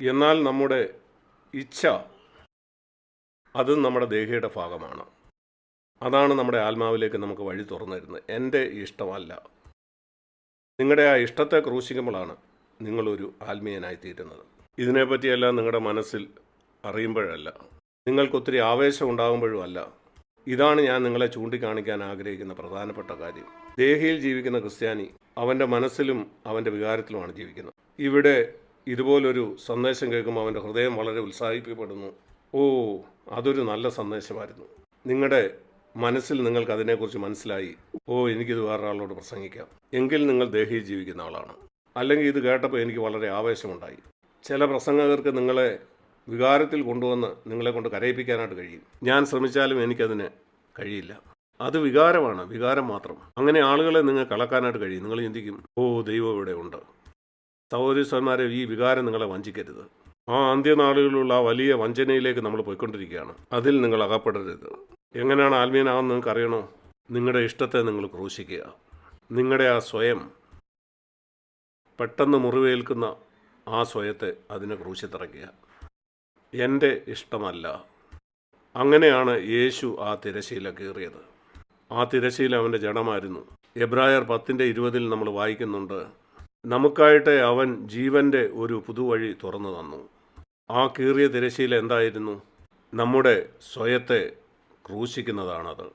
എന്നാൽ നമ്മുടെ ഇച്ഛ അത് നമ്മുടെ ദേഹിയുടെ ഭാഗമാണ്. അതാണ് നമ്മുടെ ആത്മാവിലേക്ക് നമുക്ക് വഴി തുറന്നു തരുന്നത്. എന്റെ ഇഷ്ടമല്ല. നിങ്ങളുടെ ആ ഇഷ്ടത്തെ ക്രൂശിക്കുമ്പോഴാണ് നിങ്ങളൊരു ആത്മീയനായി തീരുന്നത് ഇതിനെപ്പറ്റിയെല്ലാം നിങ്ങളുടെ മനസ്സിൽ അറിയുമ്പോഴല്ല. നിങ്ങൾക്കൊത്തിരി ആവേശം ഉണ്ടാകുമ്പോഴും അല്ല ഇതാണ് ഞാൻ നിങ്ങളെ ചൂണ്ടിക്കാണിക്കാൻ ആഗ്രഹിക്കുന്ന പ്രധാനപ്പെട്ട കാര്യം. ദേഹിയിൽ ജീവിക്കുന്ന ക്രിസ്ത്യാനി അവന്റെ മനസ്സിലും അവന്റെ വികാരത്തിലുമാണ് ജീവിക്കുന്നത്. ഇവിടെ ഇതുപോലൊരു സന്ദേശം കേൾക്കുമ്പോൾ അവന്റെ ഹൃദയം വളരെ ഉത്സാഹിപ്പിക്കപ്പെടുന്നു. ഓ അതൊരു നല്ല സന്ദേശമായിരുന്നു. നിങ്ങളുടെ മനസ്സിൽ നിങ്ങൾക്ക് അതിനെക്കുറിച്ച് മനസ്സിലായി. ഓ എനിക്കിത് വേറൊരാളോട് പ്രസംഗിക്കാം. എങ്കിൽ നിങ്ങൾ ദേഹി ജീവിക്കുന്ന ആളാണ്. അല്ലെങ്കിൽ ഇത് കേട്ടപ്പോൾ എനിക്ക് വളരെ ആവേശമുണ്ടായി. ചില പ്രസംഗകർക്ക് നിങ്ങളെ വികാരത്തിൽ കൊണ്ടുവന്ന് നിങ്ങളെ കൊണ്ട് കരയിപ്പിക്കാനായിട്ട് കഴിയും. ഞാൻ ശ്രമിച്ചാലും എനിക്കതിന് കഴിയില്ല. അത് വികാരമാണ്. വികാരം മാത്രം. അങ്ങനെ ആളുകളെ നിങ്ങൾ കളക്കാനായിട്ട് കഴിയും. നിങ്ങൾ ചിന്തിക്കും ഓ ദൈവം ഇവിടെ ഉണ്ട്. സഹോദരിസ്വന്മാരെ ഈ വികാരം നിങ്ങളെ വഞ്ചിക്കരുത്. ആ അന്ത്യനാളുകളിലുള്ള വലിയ വഞ്ചനയിലേക്ക് നമ്മൾ പോയിക്കൊണ്ടിരിക്കുകയാണ്. അതിൽ നിങ്ങൾ അകപ്പെടരുത്. എങ്ങനെയാണ് ആത്മീയനാകുന്നത് നിങ്ങൾക്ക് അറിയണോ? നിങ്ങളുടെ ഇഷ്ടത്തെ നിങ്ങൾ ക്രൂശിക്കുക. നിങ്ങളുടെ ആ സ്വയം പെട്ടെന്ന് മുറിവേൽക്കുന്ന ആ സ്വയത്തെ അതിനെ ക്രൂശിത്തിറക്കുക എന്റെ ഇഷ്ടമല്ല. അങ്ങനെയാണ് യേശു ആ തിരശീല കീറിയത്. ആ തിരശീല അവന്റെ ജഡമായിരുന്നു. എബ്രായർ പത്തിന്റെ ഇരുപതിൽ നമ്മൾ വായിക്കുന്നുണ്ട്. നമുക്കായിട്ട് അവൻ ജീവന്റെ ഒരു പുതുവഴി തുറന്നു തന്നു. ആ കീറിയ തിരശ്ശീല എന്തായിരുന്നു? നമ്മുടെ സ്വയത്തെ ക്രൂശിക്കുന്നതാണത്.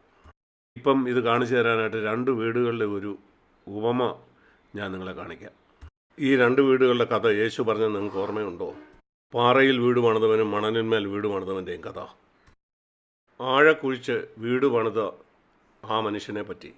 ഇപ്പം ഇത് കാണിച്ചു തരാനായിട്ട് രണ്ട് വീടുകളുടെ ഒരു ഉപമ ഞാൻ നിങ്ങളെ കാണിക്കാം. ഈ രണ്ട് വീടുകളുടെ കഥ യേശു പറഞ്ഞ നിങ്ങൾക്ക് ഓർമ്മയുണ്ടോ? പാറയിൽ വീട് പണിതവനും മണലിന്മേൽ വീട് പണിതവന്റെയും കഥ. ആഴക്കുഴിച്ച് വീട് പണിത ആ മനുഷ്യനെ പറ്റി.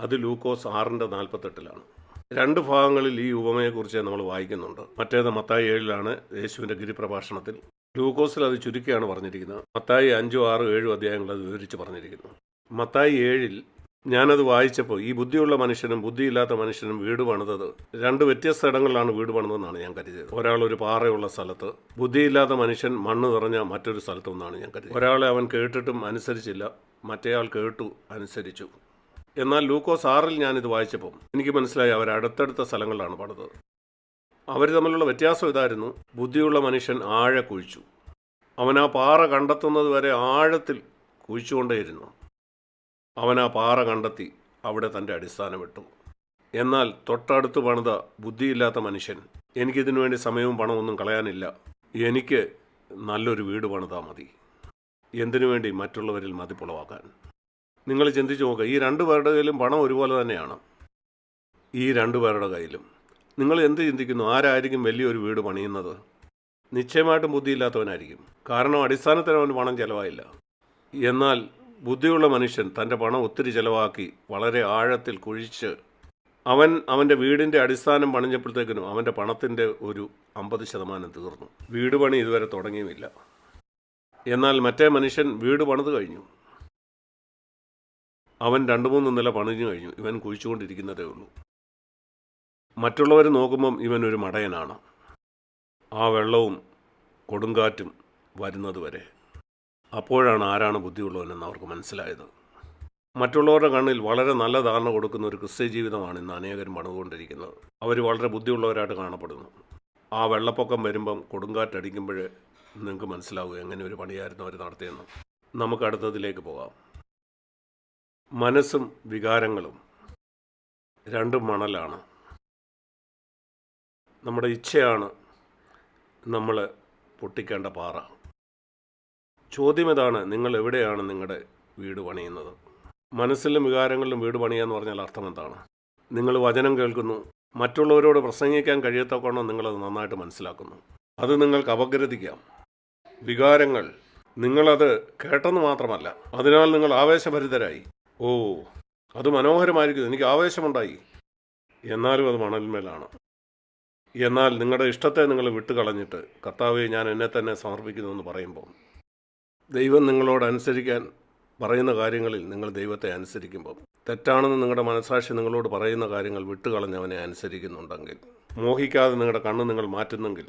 അത് ലൂക്കോസ് ആറിന്റെ നാൽപ്പത്തെട്ടിലാണ്. രണ്ട് ഭാഗങ്ങളിൽ ഈ ഉപമയെക്കുറിച്ച് നമ്മൾ വായിക്കുന്നുണ്ട്. മറ്റേത് മത്തായി ഏഴിലാണ് യേശുവിന്റെ ഗിരിപ്രഭാഷണത്തിൽ. ലൂക്കോസിൽ അത് ചുരുക്കിയാണ് പറഞ്ഞിരിക്കുന്നത്. മത്തായി അഞ്ചോ ആറോ ഏഴോ അധ്യായങ്ങൾ അത് വിവരിച്ച് പറഞ്ഞിരിക്കുന്നു. മത്തായി ഏഴിൽ ഞാനത് വായിച്ചപ്പോൾ ഈ ബുദ്ധിയുള്ള മനുഷ്യനും ബുദ്ധിയില്ലാത്ത മനുഷ്യനും വീട് പണിതത് രണ്ട് വ്യത്യസ്ത ഇടങ്ങളിലാണ് വീട് പണിതെന്നാണ് ഞാൻ കരുതിയത്. ഒരാൾ ഒരു പാറയുള്ള സ്ഥലത്ത് ബുദ്ധിയില്ലാത്ത മനുഷ്യൻ മണ്ണ് നിറഞ്ഞ മറ്റൊരു സ്ഥലത്തു നിന്നാണ് ഞാൻ കരുതിയത്. ഒരാളെ അവൻ കേട്ടിട്ടും അനുസരിച്ചില്ല മറ്റേയാൾ കേട്ടു അനുസരിച്ചു. എന്നാൽ ലൂക്കോസ് ആറിൽ ഞാനിത് വായിച്ചപ്പം എനിക്ക് മനസ്സിലായി അവർ അടുത്തടുത്ത സ്ഥലങ്ങളിലാണ് പണിതത്. അവർ തമ്മിലുള്ള വ്യത്യാസം ഇതായിരുന്നു. ബുദ്ധിയുള്ള മനുഷ്യൻ ആഴ കുഴിച്ചു. അവൻ ആ പാറ കണ്ടെത്തുന്നത് വരെ ആഴത്തിൽ കുഴിച്ചുകൊണ്ടേയിരുന്നു. അവൻ ആ പാറ കണ്ടെത്തി അവിടെ തന്റെ അടിസ്ഥാനം ഇട്ടു. എന്നാൽ തൊട്ടടുത്ത് പണിത ബുദ്ധിയില്ലാത്ത മനുഷ്യൻ എനിക്കിതിനു വേണ്ടി സമയവും പണമൊന്നും കളയാനില്ല. എനിക്ക് നല്ലൊരു വീട് പണിതാൽ മതി. എന്തിനു വേണ്ടി മറ്റുള്ളവരിൽ മതിപ്പുളവാക്കാൻ? നിങ്ങൾ ചിന്തിച്ചു നോക്കുക ഈ രണ്ട് പേരുടെ കയ്യിലും പണം ഒരുപോലെ തന്നെയാണ്. ഈ രണ്ട് പേരുടെ കയ്യിലും. നിങ്ങൾ എന്ത് ചിന്തിക്കുന്നു? ആരായിരിക്കും വലിയൊരു വീട് പണിയുന്നത്? നിശ്ചയമായിട്ടും ബുദ്ധിയില്ലാത്തവനായിരിക്കും. കാരണം അടിസ്ഥാനത്തിന് അവന് പണം ചിലവായില്ല. എന്നാൽ ബുദ്ധിയുള്ള മനുഷ്യൻ തന്റെ പണം ഒത്തിരി ചിലവാക്കി വളരെ ആഴത്തിൽ കുഴിച്ച് അവൻ അവന്റെ വീടിന്റെ അടിസ്ഥാനം പണിഞ്ഞപ്പോഴത്തേക്കിനും അവന്റെ പണത്തിന്റെ ഒരു അമ്പത് ശതമാനം തീർന്നു. വീട് പണി ഇതുവരെ തുടങ്ങിയുമില്ല. എന്നാൽ മറ്റേ മനുഷ്യൻ വീട് പണിത് കഴിഞ്ഞു. അവൻ രണ്ട് മൂന്ന് നില പണിഞ്ഞു കഴിഞ്ഞു. ഇവൻ കുഴിച്ചുകൊണ്ടിരിക്കുന്നതേ ഉള്ളൂ. മറ്റുള്ളവർ നോക്കുമ്പം ഇവൻ ഒരു മടയനാണ്. ആ വെള്ളവും കൊടുങ്കാറ്റും വരുന്നത് വരെ. അപ്പോഴാണ് ആരാണ് ബുദ്ധിയുള്ളവനെന്ന് അവർക്ക് മനസ്സിലായത്. മറ്റുള്ളവരുടെ കണ്ണിൽ വളരെ നല്ല ധാരണ കൊടുക്കുന്ന ഒരു ക്രിസ്ത്യ ജീവിതമാണ് ഇന്ന് അനേകരും പണിതുകൊണ്ടിരിക്കുന്നത്. അവർ വളരെ ബുദ്ധിയുള്ളവരായിട്ട് കാണപ്പെടുന്നു. ആ വെള്ളപ്പൊക്കം വരുമ്പം കൊടുങ്കാറ്റടിക്കുമ്പോൾ നിങ്ങൾക്ക് മനസ്സിലാവുക എങ്ങനെ ഒരു പണിയായിരുന്നു അവർ നടത്തിയെന്ന്. നമുക്ക് അടുത്തതിലേക്ക് പോകാം. മനസ്സും വികാരങ്ങളും രണ്ടും മണലാണ്. നമ്മുടെ ഇച്ഛയാണ് നമ്മൾ പൊട്ടിക്കേണ്ട പാറ. ചോദ്യം ഇതാണ് നിങ്ങൾ എവിടെയാണ് നിങ്ങളുടെ വീട് പണിയുന്നത്? മനസ്സിലും വികാരങ്ങളിലും വീട് പണിയാന്ന് പറഞ്ഞാൽ അർത്ഥം എന്താണ്? നിങ്ങൾ വചനം കേൾക്കുന്നു മറ്റുള്ളവരോട് പ്രസംഗിക്കാൻ കഴിയത്തക്കവണ്ണം നിങ്ങളത് നന്നായിട്ട് മനസ്സിലാക്കുന്നു? അത് നിങ്ങൾക്ക് അപഗ്രഥിക്കാം. വികാരങ്ങൾ നിങ്ങളത് കേട്ടെന്ന് മാത്രമല്ല അതിനാൽ നിങ്ങൾ ആവേശഭരിതരായി. ഓ അത് മനോഹരമായിരിക്കും എനിക്ക് ആവേശമുണ്ടായി. എന്നാലും അത് മണൽമേലാണ്. എന്നാൽ നിങ്ങളുടെ ഇഷ്ടത്തെ നിങ്ങൾ വിട്ടുകളഞ്ഞിട്ട് കർത്താവെ ഞാൻ എന്നെ തന്നെ സമർപ്പിക്കുന്നു എന്ന് പറയുമ്പോൾ ദൈവം നിങ്ങളോട് അനുസരിക്കാൻ പറയുന്ന കാര്യങ്ങളിൽ നിങ്ങൾ ദൈവത്തെ അനുസരിക്കുമ്പോൾ തെറ്റാണെന്ന് നിങ്ങളുടെ മനസാക്ഷി നിങ്ങളോട് പറയുന്ന കാര്യങ്ങൾ വിട്ടുകളഞ്ഞവനെ അനുസരിക്കുന്നുണ്ടെങ്കിൽ മോഹിക്കാതെ നിങ്ങളുടെ കണ്ണ് നിങ്ങൾ മാറ്റുന്നെങ്കിൽ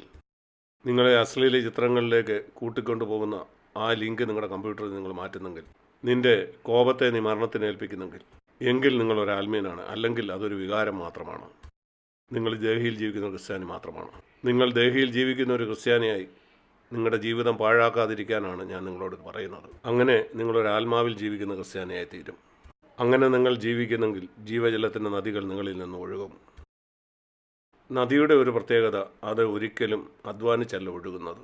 നിങ്ങളെ അശ്ലീല ചിത്രങ്ങളിലേക്ക് കൂട്ടിക്കൊണ്ടുപോകുന്ന ആ ലിങ്ക് നിങ്ങളുടെ കമ്പ്യൂട്ടറിൽ നിങ്ങൾ മാറ്റുന്നെങ്കിൽ നിന്റെ കോപത്തെ നീ മരണത്തിന് ഏൽപ്പിക്കുന്നെങ്കിൽ എങ്കിൽ നിങ്ങൾ ഒരു ആത്മീയനാണ് അല്ലെങ്കിൽ അതൊരു വികാരം മാത്രമാണ്. നിങ്ങൾ ദേഹിയിൽ ജീവിക്കുന്ന ക്രിസ്ത്യാനി മാത്രമാണ്. നിങ്ങൾ ദേഹിയിൽ ജീവിക്കുന്ന ഒരു ക്രിസ്ത്യാനിയായി നിങ്ങളുടെ ജീവിതം പാഴാക്കാതിരിക്കാനാണ് ഞാൻ നിങ്ങളോട് പറയുന്നത്. അങ്ങനെ നിങ്ങളൊരു ആത്മാവിൽ ജീവിക്കുന്ന ക്രിസ്ത്യാനിയായി തീരും അങ്ങനെ നിങ്ങൾ ജീവിക്കുന്നെങ്കിൽ ജീവജലത്തിന്റെ നദികൾ നിങ്ങളിൽ നിന്ന് ഒഴുകും. നദിയുടെ ഒരു പ്രത്യേകത അത് ഒരിക്കലും അധ്വാനിച്ചല്ല ഒഴുകുന്നത്.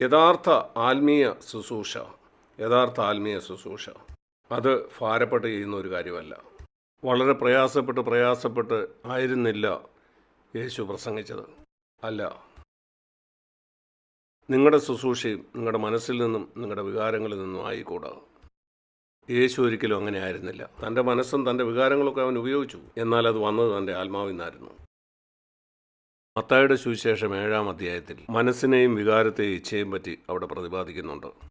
യഥാർത്ഥ ആത്മീയ ശുശ്രൂഷ. യഥാർത്ഥ ആത്മീയ ശുശ്രൂഷ. അത് ഭാരപ്പെട്ട് ചെയ്യുന്ന ഒരു കാര്യമല്ല. വളരെ പ്രയാസപ്പെട്ട് പ്രയാസപ്പെട്ട് ആയിരുന്നില്ല യേശു പ്രസംഗിച്ചത്. അല്ല. നിങ്ങളുടെ ശുശ്രൂഷയും നിങ്ങളുടെ മനസ്സിൽ നിന്നും നിങ്ങളുടെ വികാരങ്ങളിൽ നിന്നും ആയിക്കൂടാ. യേശു ഒരിക്കലും അങ്ങനെ ആയിരുന്നില്ല. തന്റെ മനസ്സും തന്റെ വികാരങ്ങളൊക്കെ അവൻ ഉപയോഗിച്ചു. എന്നാൽ അത് വന്നത് തന്റെ ആത്മാവിൽ നിന്നായിരുന്നു. മത്തായുടെ സുവിശേഷം ഏഴാം അധ്യായത്തിൽ മനസ്സിനെയും വികാരത്തെയും ഇച്ഛയും പറ്റി അവിടെ പ്രതിപാദിക്കുന്നുണ്ട്.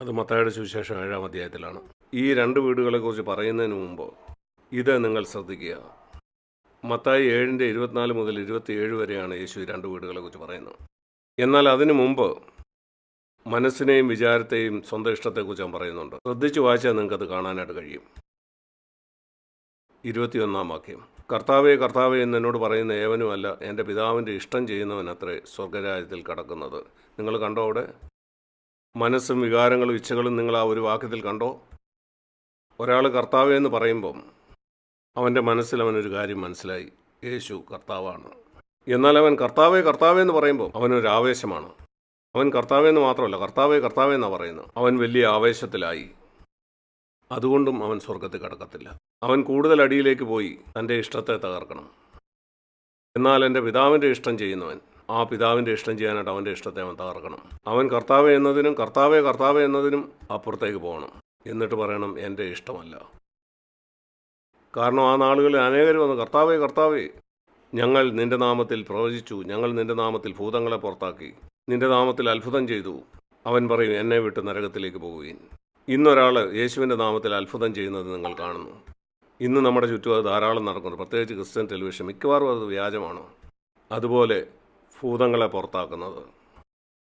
അത് മത്തായുടെ സുവിശേഷം ഏഴാം അധ്യായത്തിലാണ്. ഈ രണ്ട് വീടുകളെക്കുറിച്ച് പറയുന്നതിന് മുമ്പ് ഇത് നിങ്ങൾ ശ്രദ്ധിക്കുക. മത്തായി ഏഴിന്റെ ഇരുപത്തിനാല് മുതൽ ഇരുപത്തിയേഴ് വരെയാണ് യേശു ഈ രണ്ട് വീടുകളെക്കുറിച്ച് പറയുന്നത്. എന്നാൽ അതിനു മുമ്പ് മനസ്സിനെയും വിചാരത്തെയും സ്വന്തം ഇഷ്ടത്തെക്കുറിച്ച് ഞാൻ പറയുന്നുണ്ട്. ശ്രദ്ധിച്ച് വായിച്ചാൽ നിങ്ങൾക്കത് കാണാനായിട്ട് കഴിയും. ഇരുപത്തിയൊന്നാം വാക്യം. കർത്താവേ കർത്താവേ എന്ന് എന്നോട് പറയുന്ന ഏവനുമല്ല എന്റെ പിതാവിന്റെ ഇഷ്ടം ചെയ്യുന്നവൻ അത്രേ സ്വർഗരാജ്യത്തിൽ കടക്കുന്നത്. നിങ്ങൾ കണ്ടോ അവിടെ? മനസ്സും വികാരങ്ങളും ഇച്ഛകളും നിങ്ങൾ ആ ഒരു വാക്യത്തിൽ കണ്ടോ? ഒരാൾ കർത്താവ് എന്ന് പറയുമ്പം അവന്റെ മനസ്സിൽ അവനൊരു കാര്യം മനസ്സിലായി. യേശു കർത്താവാണ്. എന്നാൽ അവൻ കർത്താവേ കർത്താവേ എന്ന് പറയുമ്പോൾ അവനൊരു ആവേശമാണ്. അവൻ കർത്താവേ എന്ന് മാത്രമല്ല കർത്താവേ കർത്താവേ എന്നാണ് പറയുന്നത്. അവൻ വലിയ ആവേശത്തിലായി. അതുകൊണ്ടും അവൻ സ്വർഗത്തിൽ കടക്കത്തില്ല. അവൻ കൂടുതൽ അടിയിലേക്ക് പോയി തന്റെ ഇഷ്ടത്തെ തകർക്കണം. എന്നാൽ എന്റെ പിതാവിന്റെ ഇഷ്ടം ചെയ്യുന്നവൻ ആ പിതാവിന്റെ ഇഷ്ടം ചെയ്യാനായിട്ട് അവന്റെ ഇഷ്ടത്തെ അവൻ തകർക്കണം. അവൻ കർത്താവ് എന്നതിനും കർത്താവെ കർത്താവ് എന്നതിനും അപ്പുറത്തേക്ക് പോകണം. എന്നിട്ട് പറയണം എന്റെ ഇഷ്ടമല്ല. കാരണം ആ നാളുകളിൽ അനേകർ വന്ന് കർത്താവേ കർത്താവേ ഞങ്ങൾ നിന്റെ നാമത്തിൽ പ്രവചിച്ചു ഞങ്ങൾ നിന്റെ നാമത്തിൽ ഭൂതങ്ങളെ പുറത്താക്കി നിന്റെ നാമത്തിൽ അത്ഭുതം ചെയ്തു. അവൻ പറയും എന്നെ വിട്ട് നരകത്തിലേക്ക് പോവുകയും ഇന്നൊരാൾ യേശുവിന്റെ നാമത്തിൽ അത്ഭുതം ചെയ്യുന്നത് നിങ്ങൾ കാണുന്നു. ഇന്ന് നമ്മുടെ ചുറ്റും അത് ധാരാളം നടക്കുന്നു. പ്രത്യേകിച്ച് ക്രിസ്ത്യൻ ടെലിവിഷൻ മിക്കവാറും അത് വ്യാജമാണ്? അതുപോലെ ഭൂതങ്ങളെ പുറത്താക്കുന്നത്.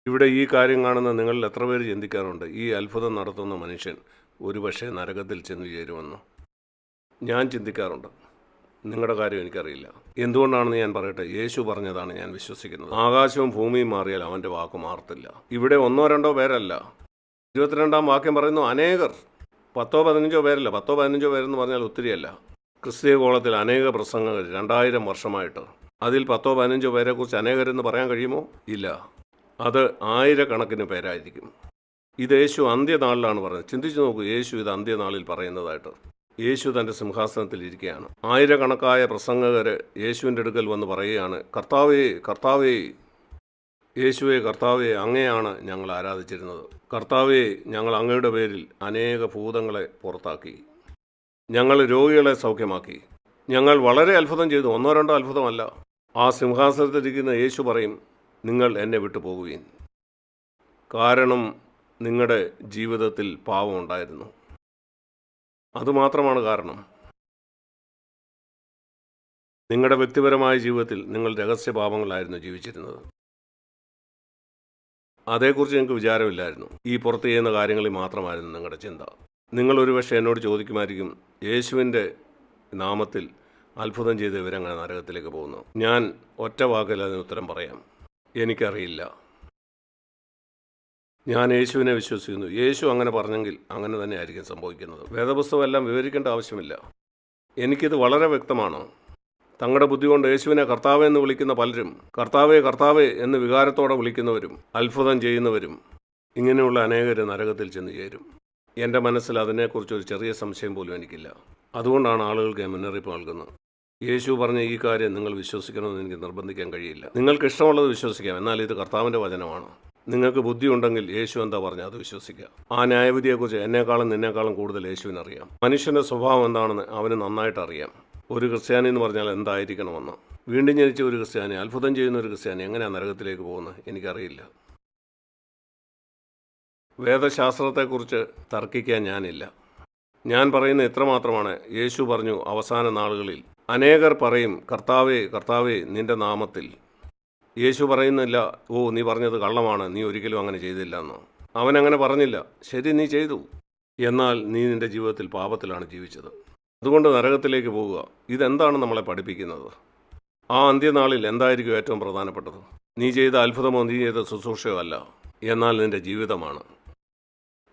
ഇവിടെ ഈ കാര്യം കാണുന്ന നിങ്ങളിൽ എത്ര പേര് ചിന്തിക്കാറുണ്ട്? ഈ അത്ഭുതം നടത്തുന്ന മനുഷ്യൻ ഒരുപക്ഷെ നരകത്തിൽ ചെന്ന് ചേരുമെന്ന്? ഞാൻ ചിന്തിക്കാറുണ്ട്. നിങ്ങളുടെ കാര്യം എനിക്കറിയില്ല. എന്തുകൊണ്ടാണെന്ന് ഞാൻ പറയട്ടെ? യേശു പറഞ്ഞതാണ് ഞാൻ വിശ്വസിക്കുന്നത്. ആകാശവും ഭൂമിയും മാറിയാൽ അവന്റെ വാക്ക് മാറത്തില്ല. ഇവിടെ ഒന്നോ രണ്ടോ പേരല്ല. ഇരുപത്തിരണ്ടാം വാക്യം പറയുന്നു അനേകർ. പത്തോ പതിനഞ്ചോ പേരല്ല. പത്തോ പതിനഞ്ചോ പേരെന്ന് പറഞ്ഞാൽ ഒത്തിരിയല്ല. ക്രിസ്തീയ കോളത്തിൽ അനേക പ്രസംഗങ്ങൾ രണ്ടായിരം വർഷമായിട്ട് അതിൽ പത്തോ പതിനഞ്ചോ പേരെക്കുറിച്ച് അനേകരെന്ന് പറയാൻ കഴിയുമോ? ഇല്ല. അത് ആയിരക്കണക്കിന് പേരായിരിക്കും. ഇത് യേശു അന്ത്യനാളിലാണ് പറയുന്നത് ചിന്തിച്ചു നോക്കൂ യേശു ഇത് അന്ത്യനാളിൽ പറയുന്നതായിട്ട്. യേശു തന്റെ സിംഹാസനത്തിൽ ഇരിക്കുകയാണ്. ആയിരക്കണക്കായ പ്രസംഗകർ യേശുവിന്റെ അടുക്കൽ വന്ന് പറയുകയാണ് കർത്താവേ കർത്താവേ യേശുവേ കർത്താവേ അങ്ങയാണ് ഞങ്ങൾ ആരാധിച്ചിരുന്നത്. കർത്താവേ ഞങ്ങൾ അങ്ങയുടെ പേരിൽ അനേക ഭൂതങ്ങളെ പുറത്താക്കി. ഞങ്ങൾ രോഗികളെ സൗഖ്യമാക്കി. ഞങ്ങൾ വളരെ അത്ഭുതം ചെയ്തു. ഒന്നോ രണ്ടോ അത്ഭുതമല്ല. ആ സിംഹാസനത്തിരിക്കുന്ന യേശു പറയും നിങ്ങൾ എന്നെ വിട്ടു കാരണം നിങ്ങളുടെ ജീവിതത്തിൽ പാവമുണ്ടായിരുന്നു അതുമാത്രമാണ് കാരണം. നിങ്ങളുടെ വ്യക്തിപരമായ ജീവിതത്തിൽ നിങ്ങൾ രഹസ്യപാപങ്ങളായിരുന്നു ജീവിച്ചിരുന്നത്. അതേക്കുറിച്ച് നിങ്ങൾക്ക് വിചാരമില്ലായിരുന്നു. ഈ പുറത്ത് ചെയ്യുന്ന കാര്യങ്ങളിൽ മാത്രമായിരുന്നു നിങ്ങളുടെ ചിന്ത. നിങ്ങൾ ഒരുപക്ഷെ എന്നോട് ചോദിക്കുമായിരിക്കും യേശുവിന്റെ നാമത്തിൽ അത്ഭുതം ചെയ്ത ഇവരങ്ങനെ നരകത്തിലേക്ക് പോകുന്നു ഞാൻ ഒറ്റ വാക്കിൽ അതിന് ഉത്തരം പറയാം. എനിക്കറിയില്ല. ഞാൻ യേശുവിനെ വിശ്വസിക്കുന്നു. യേശു അങ്ങനെ പറഞ്ഞെങ്കിൽ അങ്ങനെ തന്നെ ആയിരിക്കും സംഭവിക്കുന്നത്. വേദപുസ്തകമെല്ലാം വിവരിക്കേണ്ട ആവശ്യമില്ല. എനിക്കിത് വളരെ വ്യക്തമാണ്. തങ്ങളുടെ ബുദ്ധി കൊണ്ട് യേശുവിനെ കർത്താവെ എന്ന് വിളിക്കുന്ന പലരും കർത്താവേ കർത്താവേ എന്ന് വികാരത്തോടെ വിളിക്കുന്നവരും അത്ഭുതം ചെയ്യുന്നവരും ഇങ്ങനെയുള്ള അനേകർ നരകത്തിൽ ചെന്ന് ചേരും. എന്റെ മനസ്സിൽ അതിനെക്കുറിച്ച് ഒരു ചെറിയ സംശയം പോലും എനിക്കില്ല. അതുകൊണ്ടാണ് ആളുകൾക്ക് മുന്നറിയിപ്പ് നൽകുന്നത്. യേശു പറഞ്ഞ ഈ കാര്യം നിങ്ങൾ വിശ്വസിക്കണമെന്ന് എനിക്ക് നിർബന്ധിക്കാൻ കഴിയില്ല. നിങ്ങൾക്ക് ഇഷ്ടമുള്ളത് വിശ്വസിക്കാം. എന്നാൽ ഇത് കർത്താവിന്റെ വചനമാണ്. നിങ്ങൾക്ക് ബുദ്ധി ഉണ്ടെങ്കിൽ യേശു എന്താ പറഞ്ഞാൽ അത് വിശ്വസിക്കുക ആ ന്യായവിധിയെക്കുറിച്ച് എന്നെക്കാളും നിന്നേക്കാളും കൂടുതൽ യേശുവിനറിയാം. മനുഷ്യന്റെ സ്വഭാവം എന്താണെന്ന് അവന് നന്നായിട്ട് അറിയാം. ഒരു ക്രിസ്ത്യാനി എന്ന് പറഞ്ഞാൽ എന്തായിരിക്കണമെന്ന്. വീണ്ടും ജനിച്ച ഒരു ക്രിസ്ത്യാനി അത്ഭുതം ചെയ്യുന്ന ഒരു ക്രിസ്ത്യാനി എങ്ങനെയാണ് നരകത്തിലേക്ക് പോകുന്നത് എനിക്കറിയില്ല. വേദശാസ്ത്രത്തെക്കുറിച്ച് തർക്കിക്കാൻ ഞാനില്ല. ഞാൻ പറയുന്ന ഇത്രമാത്രമാണ് യേശു പറഞ്ഞു അവസാന നാളുകളിൽ അനേകർ പറയും കർത്താവേ കർത്താവേ നിന്റെ നാമത്തിൽ. യേശു പറയുന്നില്ല ഓ നീ പറഞ്ഞത് കള്ളമാണ് നീ ഒരിക്കലും അങ്ങനെ ചെയ്തില്ല എന്ന്. അങ്ങനെ പറഞ്ഞില്ല ശരി നീ ചെയ്തു. എന്നാൽ നീ നിന്റെ ജീവിതത്തിൽ പാപത്തിലാണ് ജീവിച്ചത്. അതുകൊണ്ട് നരകത്തിലേക്ക് പോവുക ഇതെന്താണ് നമ്മളെ പഠിപ്പിക്കുന്നത്? ആ അന്ത്യനാളിൽ എന്തായിരിക്കും ഏറ്റവും പ്രധാനപ്പെട്ടത്? നീ ചെയ്ത അത്ഭുതമോ നീ ചെയ്ത ശുശ്രൂഷയോ അല്ല. എന്നാൽ നിന്റെ ജീവിതമാണ്.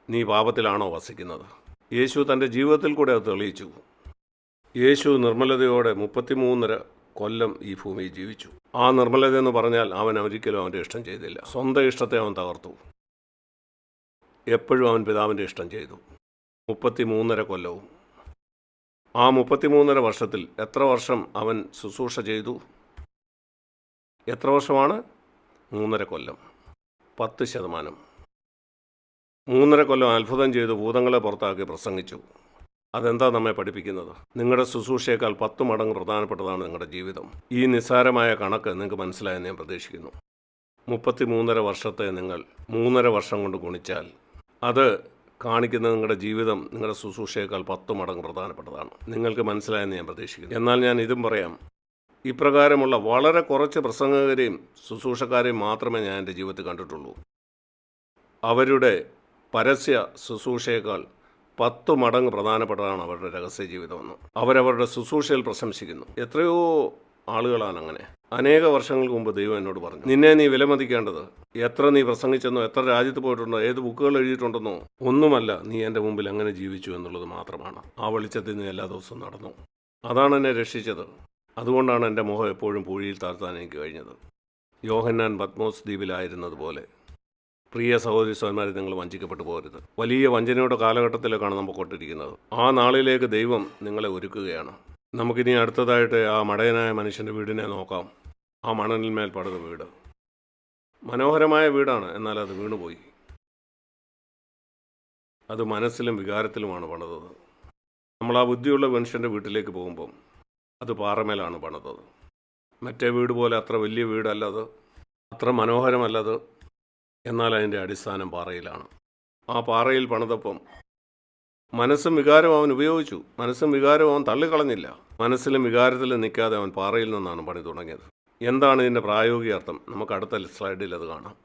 നീ പാപത്തിലാണോ വസിക്കുന്നത്? യേശു തന്റെ ജീവിതത്തിൽ കൂടെ അത് തെളിയിച്ചു. യേശു നിർമ്മലതയോടെ മുപ്പത്തിമൂന്നര കൊല്ലം ഈ ഭൂമിയിൽ ജീവിച്ചു. ആ നിർമ്മലത എന്ന് പറഞ്ഞാൽ അവൻ ഒരിക്കലും അവന്റെ ഇഷ്ടം ചെയ്തില്ല. സ്വന്തം ഇഷ്ടത്തെ അവൻ തകർത്തു. എപ്പോഴും അവൻ പിതാവിന്റെ ഇഷ്ടം ചെയ്തു. മുപ്പത്തിമൂന്നര കൊല്ലവും. ആ മുപ്പത്തിമൂന്നര വർഷത്തിൽ എത്ര വർഷം അവൻ ശുശ്രൂഷ ചെയ്തു? എത്ര വർഷമാണ്? മൂന്നര കൊല്ലം. പത്ത് ശതമാനം. മൂന്നര കൊല്ലം അത്ഭുതം ചെയ്തു ഭൂതങ്ങളെ പുറത്താക്കി പ്രസംഗിച്ചു. അതെന്താ നമ്മെ പഠിപ്പിക്കുന്നത്? നിങ്ങളുടെ ശുശ്രൂഷയേക്കാൾ പത്ത് മടങ്ങ് പ്രധാനപ്പെട്ടതാണ് നിങ്ങളുടെ ജീവിതം. ഈ നിസ്സാരമായ കണക്ക് നിങ്ങൾക്ക് മനസ്സിലായെന്ന് ഞാൻ പ്രതീക്ഷിക്കുന്നു. മുപ്പത്തി മൂന്നര വർഷത്തെ നിങ്ങൾ മൂന്നര വർഷം കൊണ്ട് ഗുണിച്ചാൽ അത് കാണിക്കുന്ന നിങ്ങളുടെ ജീവിതം നിങ്ങളുടെ ശുശ്രൂഷയേക്കാൾ പത്ത് മടങ്ങ് പ്രധാനപ്പെട്ടതാണ്. നിങ്ങൾക്ക് മനസ്സിലായെന്ന് ഞാൻ പ്രതീക്ഷിക്കുന്നു. എന്നാൽ ഞാൻ ഇതും പറയാം. ഇപ്രകാരമുള്ള വളരെ കുറച്ച് പ്രസംഗകരെയും ശുശ്രൂഷക്കാരെയും മാത്രമേ ഞാൻ എന്റെ ജീവിതത്തിൽ കണ്ടിട്ടുള്ളൂ. അവരുടെ പരസ്യ ശുശ്രൂഷയേക്കാൾ പത്ത് മടങ്ങ് പ്രധാനപ്പെട്ടതാണ് അവരുടെ രഹസ്യ ജീവിതമെന്ന്. അവരവരുടെ ശുശ്രൂഷയിൽ പ്രശംസിക്കുന്നു. എത്രയോ ആളുകളാണ് അങ്ങനെ. അനേക വർഷങ്ങൾക്ക് മുമ്പ് ദൈവം എന്നോട് പറഞ്ഞു നിന്നെ നീ വിലമതിക്കേണ്ടത്. എത്ര നീ പ്രസംഗിച്ചെന്നോ എത്ര രാജ്യത്ത് പോയിട്ടുണ്ടോ ഏത് ബുക്കുകൾ എഴുതിയിട്ടുണ്ടെന്നോ ഒന്നുമല്ല നീ എന്റെ മുമ്പിൽ അങ്ങനെ ജീവിച്ചു എന്നുള്ളത് മാത്രമാണ്. ആ വെളിച്ചത്തിൽ നീ എല്ലാ ദിവസവും നടന്നു. അതാണ് എന്നെ രക്ഷിച്ചത്. അതുകൊണ്ടാണ് എന്റെ മുഖം എപ്പോഴും പൂഴിയിൽ താഴ്ത്താൻ എനിക്ക് കഴിഞ്ഞത്. യോഹന്നാൻ പത്മോസ് ദ്വീപിലായിരുന്നത് പോലെ പ്രിയ സഹോദരി സഹോദരന്മാരെ നിങ്ങൾ വഞ്ചിക്കപ്പെട്ടു പോകരുത്. വലിയ വഞ്ചനയുടെ കാലഘട്ടത്തിലേക്കാണ് നമ്മൾ കൊണ്ടിരിക്കുന്നത്. ആ നാളിലേക്ക് ദൈവം നിങ്ങളെ ഒരുക്കുകയാണ്. നമുക്കിനി അടുത്തതായിട്ട് ആ മടയനായ മനുഷ്യന്റെ വീടിനെ നോക്കാം. ആ മണലിന്മേൽ പടുത വീട്. മനോഹരമായ വീടാണ് എന്നാൽ അത് വീണുപോയി. അത് മനസ്സിലും വികാരത്തിലുമാണ് പണിതത്. നമ്മൾ ആ ബുദ്ധിയുള്ള മനുഷ്യന്റെ വീട്ടിലേക്ക് പോകുമ്പം അത് പാറമേലാണ് പണിതത്. മറ്റേ വീട് പോലെ അത്ര വലിയ വീടല്ലത് അത്ര മനോഹരമല്ലത് എന്നാൽ അതിന്റെ അടിസ്ഥാനം പാറയിലാണ്. ആ പാറയിൽ പണിതപ്പം മനസ്സും വികാരവും അവൻ ഉപയോഗിച്ചു. മനസ്സും വികാരവും അവൻ തള്ളിക്കളഞ്ഞില്ല. മനസ്സിലും വികാരത്തിലും നിൽക്കാതെ അവൻ പാറയിൽ നിന്നാണ് പണി തുടങ്ങിയത്. എന്താണ് ഇതിന്റെ പ്രായോഗിക അർത്ഥം? നമുക്ക് അടുത്ത സ്ലൈഡിൽ അത് കാണാം.